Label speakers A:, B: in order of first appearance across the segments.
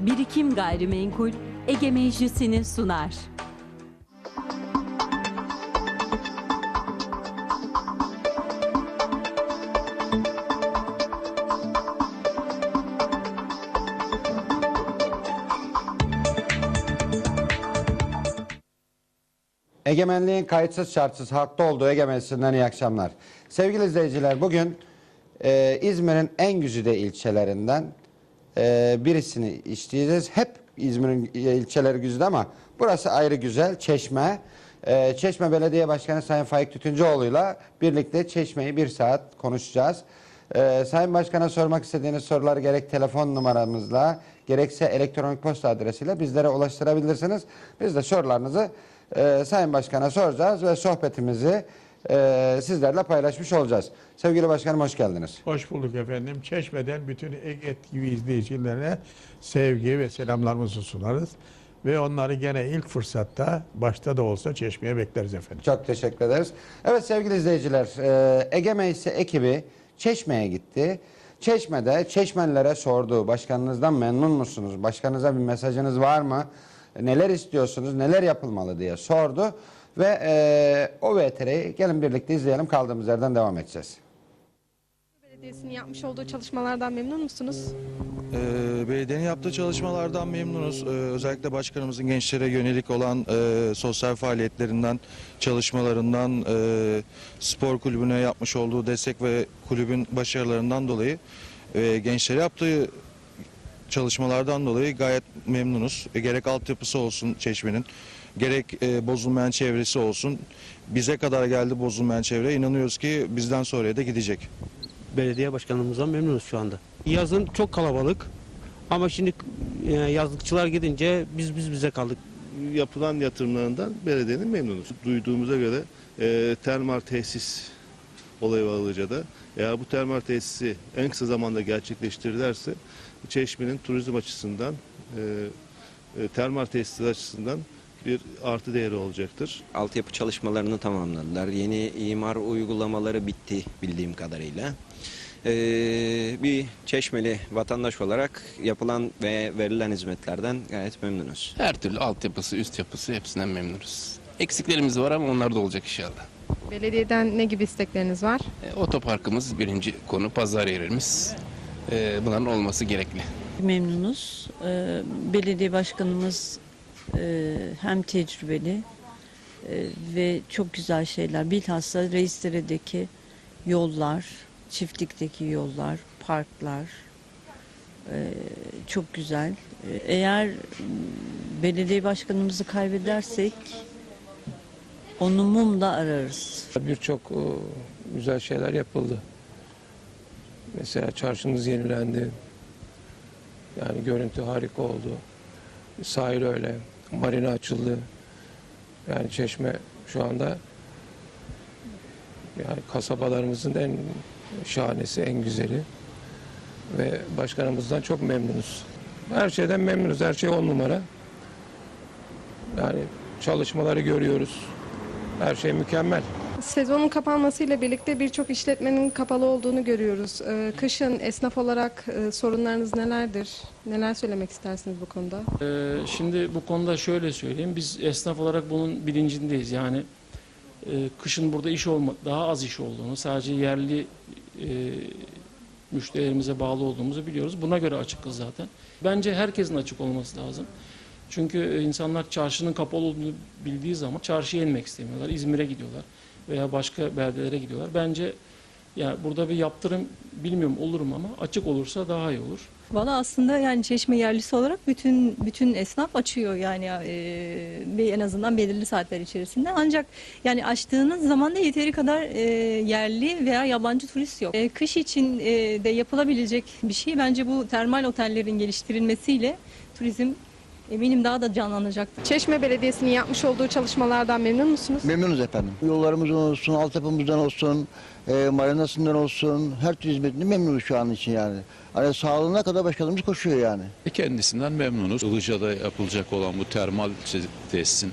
A: Birikim Gayrimenkul Ege Meclisi'ni sunar.
B: Egemenliğin kayıtsız şartsız hakta olduğu egemensinden iyi akşamlar. Sevgili izleyiciler bugün e, İzmir'in en güzide ilçelerinden e, birisini işleyeceğiz. Hep İzmir'in ilçeleri güzide ama burası ayrı güzel. Çeşme. E, Çeşme Belediye Başkanı Sayın Faik Tütüncüoğlu'yla birlikte Çeşme'yi bir saat konuşacağız. E, Sayın Başkan'a sormak istediğiniz soruları gerek telefon numaramızla gerekse elektronik posta adresiyle bizlere ulaştırabilirsiniz. Biz de sorularınızı e, Sayın Başkan'a soracağız ve sohbetimizi e, sizlerle paylaşmış olacağız. Sevgili Başkanım hoş geldiniz.
C: Hoş bulduk efendim. Çeşme'den bütün Ege TV izleyicilerine sevgi ve selamlarımızı sunarız. Ve onları gene ilk fırsatta başta da olsa Çeşme'ye bekleriz efendim.
B: Çok teşekkür ederiz. Evet sevgili izleyiciler, e, Ege Meclisi ekibi Çeşme'ye gitti. Çeşme'de Çeşmenlere sordu. Başkanınızdan memnun musunuz? Başkanınıza bir mesajınız var mı? Neler istiyorsunuz? Neler yapılmalı diye sordu. Ve e, o VTR'yi gelin birlikte izleyelim. Kaldığımız yerden devam edeceğiz.
D: Belediyesi'nin yapmış olduğu çalışmalardan memnun musunuz?
E: Ee, belediyenin yaptığı çalışmalardan memnunuz. Ee, özellikle başkanımızın gençlere yönelik olan e, sosyal faaliyetlerinden, çalışmalarından, e, spor kulübüne yapmış olduğu destek ve kulübün başarılarından dolayı e, gençlere yaptığı çalışmalardan dolayı gayet memnunuz. E, gerek altyapısı olsun Çeşme'nin, gerek e, bozulmayan çevresi olsun. Bize kadar geldi bozulmayan çevre. İnanıyoruz ki bizden sonraya da gidecek.
F: belediye başkanımızdan memnunuz şu anda. Yazın çok kalabalık ama şimdi e, yazlıkçılar gidince biz biz bize kaldık.
G: yapılan yatırımlarından belediyenin memnunuz. Duyduğumuza göre e, termal tesis olayı var Ilıca'da. Eğer bu termal tesisi en kısa zamanda gerçekleştirirlerse Çeşme'nin turizm açısından e, e, termal tesisler açısından bir artı değeri olacaktır.
H: altyapı çalışmalarını tamamladılar. Yeni imar uygulamaları bitti bildiğim kadarıyla. Ee, bir çeşmeli vatandaş olarak yapılan ve verilen hizmetlerden gayet memnunuz.
I: Her türlü altyapısı, üst yapısı hepsinden memnunuz. Eksiklerimiz var ama onlar da olacak inşallah.
D: Belediyeden ne gibi istekleriniz var?
I: E, otoparkımız birinci konu, pazar yerimiz. E, bunların olması gerekli.
J: Memnunuz. Ee, Belediye başkanımız e, hem tecrübeli e, ve çok güzel şeyler. Bilhassa Reisdere'deki yollar, çiftlikteki yollar, parklar e, çok güzel. E, Eğer belediye başkanımızı kaybedersek onu mumla ararız.
K: Birçok güzel şeyler yapıldı. Mesela çarşımız yenilendi. Yani görüntü harika oldu. Sahil öyle. Marina açıldı. Yani Çeşme şu anda yani kasabalarımızın en şahanesi, en güzeli. Ve başkanımızdan çok memnunuz. Her şeyden memnunuz. Her şey on numara. Yani çalışmaları görüyoruz. Her şey mükemmel.
D: Sezonun kapanmasıyla birlikte birçok işletmenin kapalı olduğunu görüyoruz. Ee, Kışın esnaf olarak e, sorunlarınız nelerdir? Neler söylemek istersiniz bu konuda?
L: Ee, şimdi bu konuda şöyle söyleyeyim. Biz esnaf olarak bunun bilincindeyiz. Yani e, kışın burada iş olma, daha az iş olduğunu, sadece yerli e, müşterilerimize bağlı olduğumuzu biliyoruz. Buna göre açıkız zaten. Bence herkesin açık olması lazım. Çünkü e, insanlar çarşının kapalı olduğunu bildiği zaman çarşıya inmek istemiyorlar. İzmir'e gidiyorlar veya başka beldelere gidiyorlar. Bence yani burada bir yaptırım bilmiyorum olur mu ama açık olursa daha iyi olur.
J: Valla aslında yani Çeşme yerlisi olarak bütün bütün esnaf açıyor yani e, en azından belirli saatler içerisinde. Ancak yani açtığınız zaman da yeteri kadar e, yerli veya yabancı turist yok. E, kış için e, de yapılabilecek bir şey bence bu termal otellerin geliştirilmesiyle turizm eminim daha da canlanacaktır.
D: Çeşme Belediyesi'nin yapmış olduğu çalışmalardan memnun musunuz?
M: Memnunuz efendim. Yollarımızdan olsun, altyapımızdan olsun, e, marinasından olsun, her türlü hizmetinden memnunuz şu an için yani. Hani sağlığına kadar başkanımız koşuyor yani.
N: Kendisinden memnunuz. Ilıca'da yapılacak olan bu termal tesisin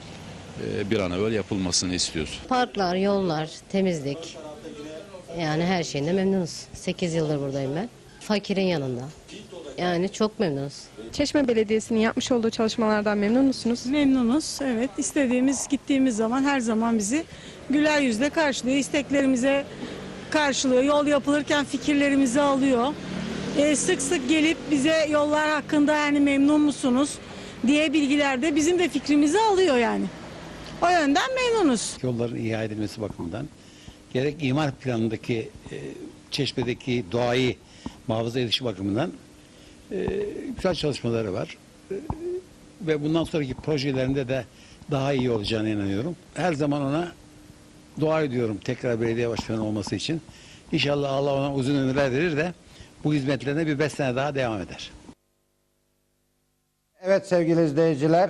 N: e, bir an evvel yapılmasını istiyoruz.
O: Parklar, yollar, temizlik. Yani her şeyinde memnunuz. 8 yıldır buradayım ben. Fakirin yanında. Yani çok memnunuz.
D: Çeşme Belediyesi'nin yapmış olduğu çalışmalardan memnun musunuz?
P: Memnunuz. Evet. istediğimiz gittiğimiz zaman her zaman bizi güler yüzle karşılıyor. İsteklerimize karşılıyor. Yol yapılırken fikirlerimizi alıyor. Ee, sık sık gelip bize yollar hakkında yani memnun musunuz diye bilgiler de bizim de fikrimizi alıyor yani. O yönden memnunuz.
Q: Yolların ihya edilmesi bakımından gerek imar planındaki e, çeşmedeki doğayı muhafaza edişi bakımından e, güzel çalışmaları var. E, ve bundan sonraki projelerinde de daha iyi olacağına inanıyorum. Her zaman ona dua ediyorum tekrar belediye başkanı olması için. İnşallah Allah ona uzun ömürler verir de bu hizmetlerine bir beş sene daha devam eder.
B: Evet sevgili izleyiciler,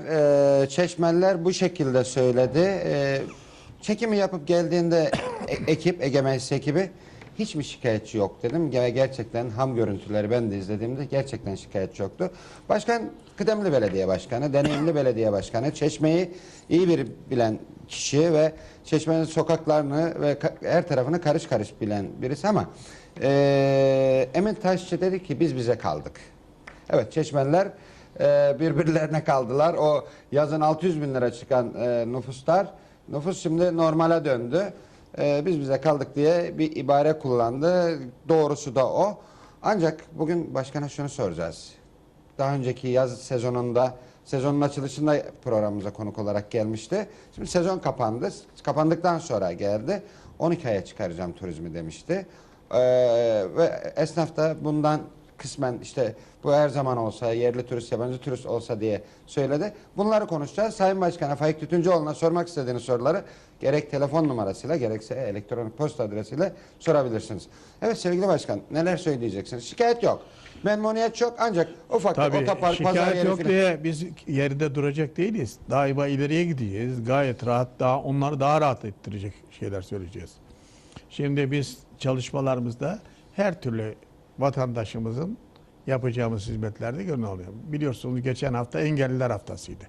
B: e, Çeşmeliler bu şekilde söyledi. E, çekimi yapıp geldiğinde e- ekip, Ege Meclisi ekibi hiç mi şikayetçi yok dedim. Gerçekten ham görüntüleri ben de izlediğimde gerçekten şikayetçi yoktu. Başkan kıdemli belediye başkanı, deneyimli belediye başkanı, Çeşme'yi iyi bir bilen kişi ve Çeşme'nin sokaklarını ve her tarafını karış karış bilen birisi ama e, Emin Taşçı dedi ki biz bize kaldık. Evet Çeşmeliler e, birbirlerine kaldılar. O yazın 600 bin lira çıkan e, nüfuslar nüfus şimdi normale döndü. E, biz bize kaldık diye bir ibare kullandı. Doğrusu da o. Ancak bugün başkana şunu soracağız. Daha önceki yaz sezonunda sezonun açılışında programımıza konuk olarak gelmişti. Şimdi sezon kapandı. Kapandıktan sonra geldi. 12 aya çıkaracağım turizmi demişti. Ee, ve esnaf da bundan kısmen işte bu her zaman olsa yerli turist yabancı turist olsa diye söyledi. Bunları konuşacağız. Sayın Başkan'a Faik Tütüncüoğlu'na sormak istediğiniz soruları gerek telefon numarasıyla gerekse elektronik posta adresiyle sorabilirsiniz. Evet sevgili başkan neler söyleyeceksiniz? Şikayet yok. Memnuniyet çok ancak ufak
C: Tabii
B: otopark, pazar
C: şikayet
B: yeri
C: yok
B: filan-
C: diye biz yerinde duracak değiliz. Daima ileriye gideceğiz. Gayet rahat, daha onları daha rahat ettirecek şeyler söyleyeceğiz. Şimdi biz çalışmalarımızda her türlü vatandaşımızın yapacağımız hizmetlerde görün oluyor. Biliyorsunuz geçen hafta engelliler haftasıydı.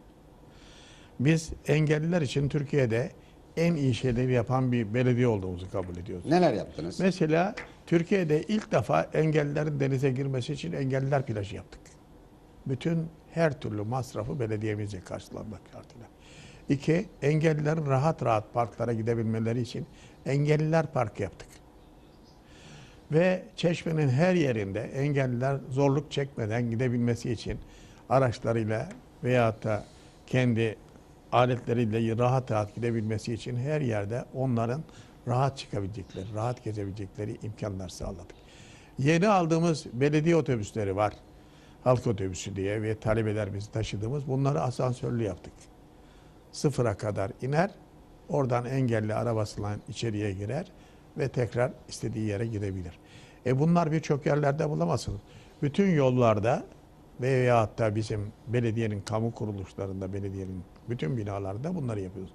C: Biz engelliler için Türkiye'de en iyi şeyleri yapan bir belediye olduğumuzu kabul ediyoruz.
B: Neler yaptınız?
C: Mesela Türkiye'de ilk defa engellilerin denize girmesi için engelliler plajı yaptık. Bütün her türlü masrafı belediyemize karşılanmak şartıyla. İki, engellilerin rahat rahat parklara gidebilmeleri için engelliler parkı yaptık. Ve Çeşme'nin her yerinde engelliler zorluk çekmeden gidebilmesi için araçlarıyla veyahut da kendi aletleriyle rahat rahat gidebilmesi için her yerde onların rahat çıkabilecekleri, rahat gezebilecekleri imkanlar sağladık. Yeni aldığımız belediye otobüsleri var. Halk otobüsü diye ve talebelerimizi taşıdığımız bunları asansörlü yaptık. Sıfıra kadar iner, oradan engelli arabasıyla içeriye girer ve tekrar istediği yere gidebilir. E bunlar birçok yerlerde bulamazsınız. Bütün yollarda veyahut da bizim belediyenin kamu kuruluşlarında, belediyenin bütün binalarında bunları yapıyoruz.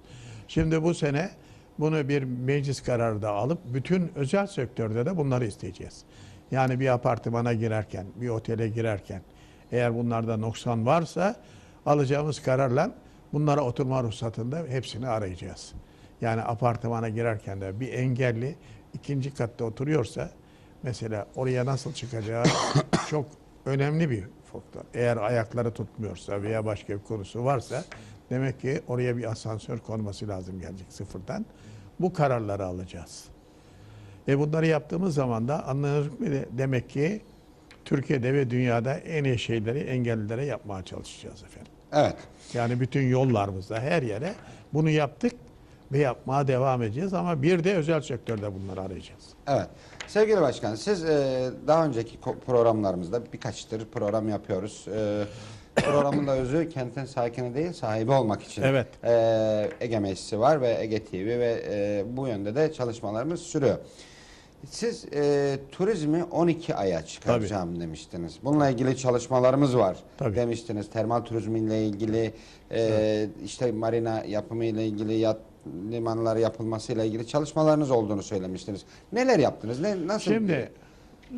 C: Şimdi bu sene bunu bir meclis kararı da alıp bütün özel sektörde de bunları isteyeceğiz. Yani bir apartmana girerken, bir otele girerken eğer bunlarda noksan varsa alacağımız kararla bunlara oturma ruhsatında hepsini arayacağız. Yani apartmana girerken de bir engelli ikinci katta oturuyorsa mesela oraya nasıl çıkacağı çok önemli bir faktör. Eğer ayakları tutmuyorsa veya başka bir konusu varsa demek ki oraya bir asansör konması lazım gelecek sıfırdan. Bu kararları alacağız. Ve bunları yaptığımız zaman da ki demek ki Türkiye'de ve dünyada en iyi şeyleri engellilere yapmaya çalışacağız efendim.
B: Evet.
C: Yani bütün yollarımızda her yere bunu yaptık ve yapmaya devam edeceğiz ama bir de özel sektörde bunları arayacağız.
B: Evet. Sevgili Başkan, siz e, daha önceki programlarımızda birkaçtır program yapıyoruz. E, programın da özü kentin sakini değil, sahibi olmak için.
C: Evet.
B: E, Ege Meclisi var ve Ege TV ve e, bu yönde de çalışmalarımız sürüyor. Siz e, turizmi 12 aya çıkaracağım demiştiniz. Bununla ilgili çalışmalarımız var
C: Tabii.
B: demiştiniz. Termal turizmiyle ilgili, e, işte marina yapımı ile ilgili, yat limanları yapılmasıyla ilgili çalışmalarınız olduğunu söylemiştiniz. Neler yaptınız? Ne, nasıl?
C: Şimdi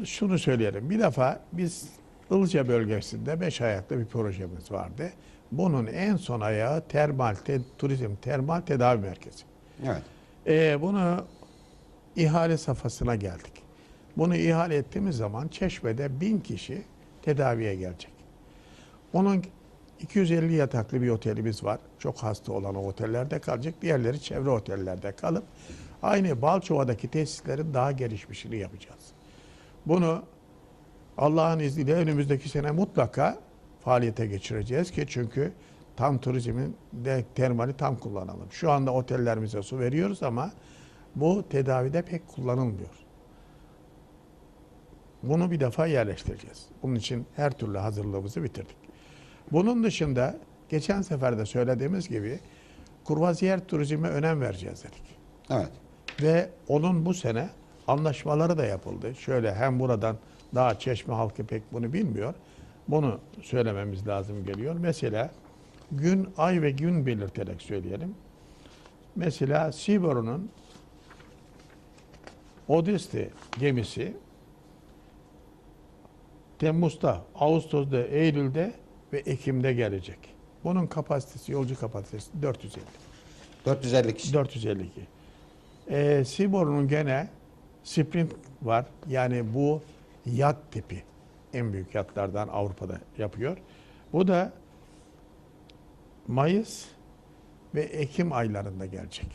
C: şunu söyleyelim. Bir defa biz Ilıca bölgesinde beş ayaklı bir projemiz vardı. Bunun en son ayağı termal te- turizm termal tedavi merkezi.
B: Evet.
C: Ee, bunu ihale safhasına geldik. Bunu ihale ettiğimiz zaman Çeşme'de bin kişi tedaviye gelecek. Onun 250 yataklı bir otelimiz var. Çok hasta olan otellerde kalacak. Diğerleri çevre otellerde kalıp aynı Balçova'daki tesislerin daha gelişmişini yapacağız. Bunu Allah'ın izniyle önümüzdeki sene mutlaka faaliyete geçireceğiz ki çünkü tam turizmin de termali tam kullanalım. Şu anda otellerimize su veriyoruz ama bu tedavide pek kullanılmıyor. Bunu bir defa yerleştireceğiz. Bunun için her türlü hazırlığımızı bitirdik. Bunun dışında geçen sefer de söylediğimiz gibi kurvaziyer turizme önem vereceğiz dedik.
B: Evet.
C: Ve onun bu sene anlaşmaları da yapıldı. Şöyle hem buradan daha Çeşme halkı pek bunu bilmiyor. Bunu söylememiz lazım geliyor. Mesela gün, ay ve gün belirterek söyleyelim. Mesela Siboru'nun Odiste gemisi Temmuz'da, Ağustos'ta, Eylül'de ve Ekim'de gelecek. Bunun kapasitesi, yolcu kapasitesi 450.
B: 450 kişi.
C: 452. Ee, Siboru'nun gene sprint var. Yani bu yat tipi. En büyük yatlardan Avrupa'da yapıyor. Bu da Mayıs ve Ekim aylarında gelecek.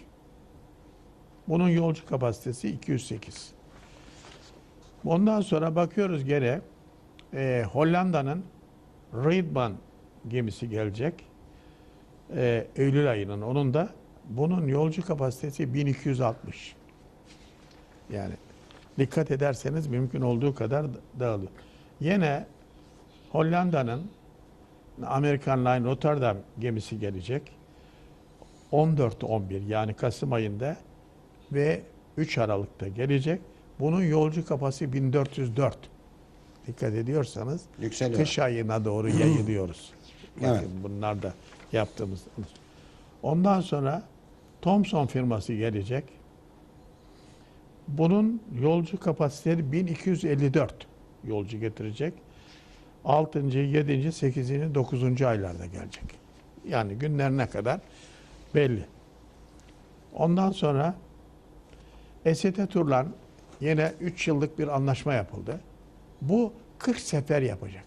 C: Bunun yolcu kapasitesi 208. Ondan sonra bakıyoruz gene e, Hollanda'nın Reitman gemisi gelecek. E, Eylül ayının onun da bunun yolcu kapasitesi 1260. Yani dikkat ederseniz mümkün olduğu kadar dağılıyor. Yine Hollanda'nın American Line Rotterdam gemisi gelecek. 14-11 yani Kasım ayında ve 3 Aralık'ta gelecek. Bunun yolcu kapasitesi 1404. Dikkat ediyorsanız
B: Yükseliyor.
C: kış ayına doğru yayılıyoruz. Bakın
B: Evet.
C: bunlar da yaptığımız. Ondan sonra Thomson firması gelecek. Bunun yolcu kapasiteleri 1254 yolcu getirecek. 6. 7. 8. 9. aylarda gelecek. Yani günlerine kadar belli. Ondan sonra EST Turlan yine 3 yıllık bir anlaşma yapıldı. Bu 40 sefer yapacak.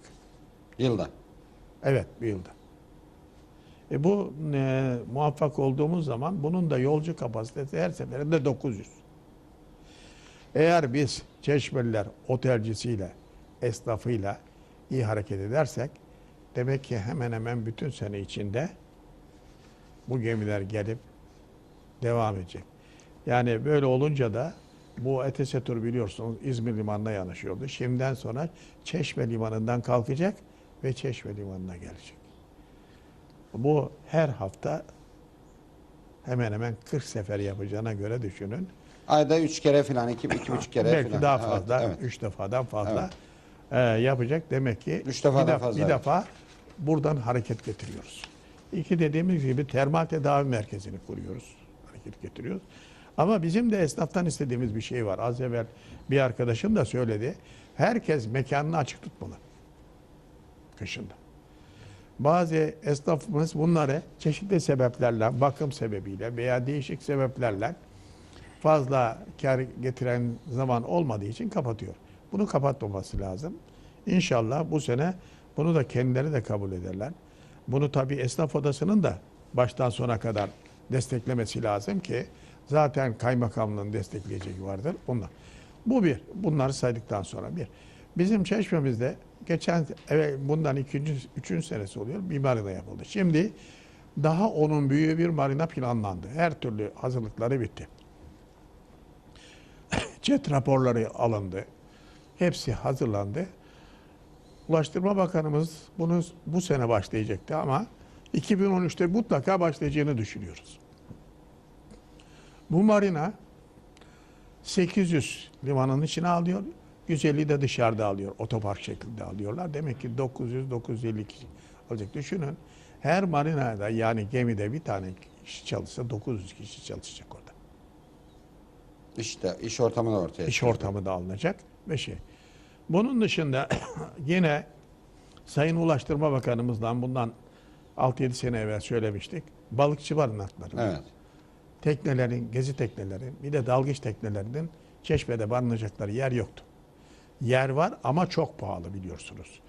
B: Yılda.
C: Evet bir yılda. E bu e, muvaffak olduğumuz zaman bunun da yolcu kapasitesi her seferinde 900. Eğer biz Çeşmeliler otelcisiyle, esnafıyla iyi hareket edersek demek ki hemen hemen bütün sene içinde bu gemiler gelip devam edecek. Yani böyle olunca da bu Etesetur biliyorsunuz İzmir limanına yanaşıyordu. Şimdiden sonra Çeşme limanından kalkacak ve Çeşme limanına gelecek. Bu her hafta hemen hemen 40 sefer yapacağına göre düşünün.
B: Ayda 3 kere falan, 2 iki, buçuk kere
C: Belki
B: falan.
C: daha
B: Evet,
C: fazla,
B: evet.
C: 3 defadan fazla e, yapacak. Demek ki
B: Üç defadan
C: bir, def-
B: fazla,
C: bir
B: evet.
C: defa buradan hareket getiriyoruz. İki dediğimiz gibi termal tedavi merkezini kuruyoruz. Hareket getiriyoruz. Ama bizim de esnaftan istediğimiz bir şey var. Az evvel bir arkadaşım da söyledi. Herkes mekanını açık tutmalı. Kışında. Bazı esnafımız bunları çeşitli sebeplerle, bakım sebebiyle veya değişik sebeplerle fazla kar getiren zaman olmadığı için kapatıyor. Bunu kapatmaması lazım. İnşallah bu sene bunu da kendileri de kabul ederler. Bunu tabii esnaf odasının da baştan sona kadar desteklemesi lazım ki zaten kaymakamlığın destekleyeceği vardır. Bunlar. Bu bir. Bunları saydıktan sonra bir. Bizim çeşmemizde geçen evet bundan ikinci, üçüncü senesi oluyor bir marina yapıldı. Şimdi daha onun büyüğü bir marina planlandı. Her türlü hazırlıkları bitti. Çet raporları alındı. Hepsi hazırlandı. Ulaştırma Bakanımız bunu bu sene başlayacaktı ama 2013'te mutlaka başlayacağını düşünüyoruz. Bu marina 800 limanın içine alıyor. 150 de dışarıda alıyor. Otopark şeklinde alıyorlar. Demek ki 900-950 kişi olacak. Düşünün her marinada yani gemide bir tane kişi çalışsa 900 kişi çalışacak orada.
B: İşte iş ortamı da ortaya
C: İş
B: çıkıyor.
C: ortamı da alınacak ve şey. Bunun dışında yine Sayın Ulaştırma Bakanımızdan bundan 6-7 sene evvel söylemiştik. Balıkçı barınakları.
B: Evet.
C: Teknelerin, gezi teknelerin, bir de dalgıç teknelerinin Çeşme'de barınacakları yer yoktu. Yer var ama çok pahalı biliyorsunuz.